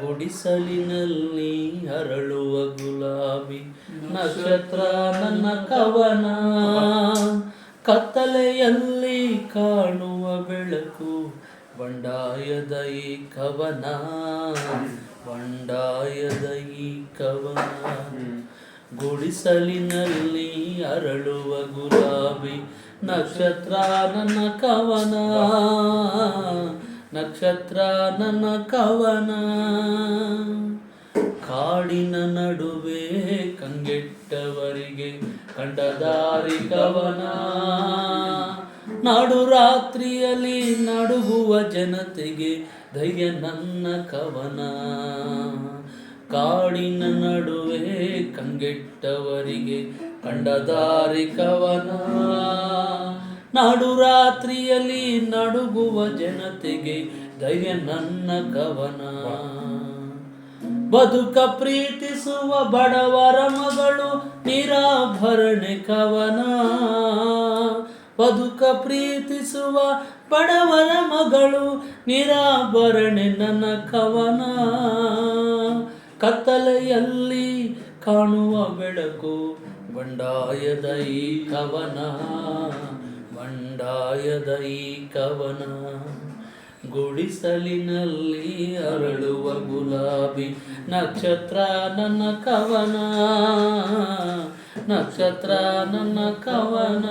ಗುಡಿಸಲಿನಲ್ಲಿ ಅರಳುವ ಗುಲಾಬಿ ನಕ್ಷತ್ರ ನನ್ನ ಕವನ. ಕತ್ತಲೆಯಲ್ಲಿ ಕಾಣುವ ಬೆಳಕು ಬಂಡಾಯದ ಈ ಕವನ. ಬಂಡಾಯದ ಈ ಕವನ. ಗುಡಿಸಲಿನಲ್ಲಿ ಅರಳುವ ಗುಲಾಬಿ ನಕ್ಷತ್ರ ನನ್ನ ಕವನ. ನಕ್ಷತ್ರ ನನ್ನ ಕವನ. ಕಾಡಿನ ನಡುವೆ ಕಂಗೆಟ್ಟವರಿಗೆ ಕಂಡದಾರಿ ಕವನ. ನಾಡು ರಾತ್ರಿಯಲ್ಲಿ ನಡುಗುವ ಜನತೆಗೆ ಧೈರ್ಯ ನನ್ನ ಕವನ. ಕಾಡಿನ ನಡುವೆ ಕಂಗೆಟ್ಟವರಿಗೆ ಕಂಡದಾರಿ ಕವನ. ನಾಡು ರಾತ್ರಿಯಲ್ಲಿ ನಡುಗುವ ಜನತೆಗೆ ದಯ ನನ್ನ ಕವನ. ಬದುಕ ಪ್ರೀತಿಸುವ ಬಡವರ ಮಗಳು ನಿರಾಭರಣೆ ಕವನ. ಬದುಕ ಪ್ರೀತಿಸುವ ಬಡವರ ಮಗಳು ನಿರಾಭರಣೆ ನನ್ನ ಕವನ. ಕತ್ತಲೆಯಲ್ಲಿ ಕಾಣುವ ಬೆಳಕು ಬಂಡಾಯದ ಈ ಕವನ. ಬಂಡಾಯದ ಈ ಕವನ ಗುಡಿಸಲಿನಲ್ಲಿ ಅರಳುವ ಗುಲಾಬಿ ನಕ್ಷತ್ರ ನನ್ನ ಕವನ. ನಕ್ಷತ್ರ ನನ್ನ ಕವನ.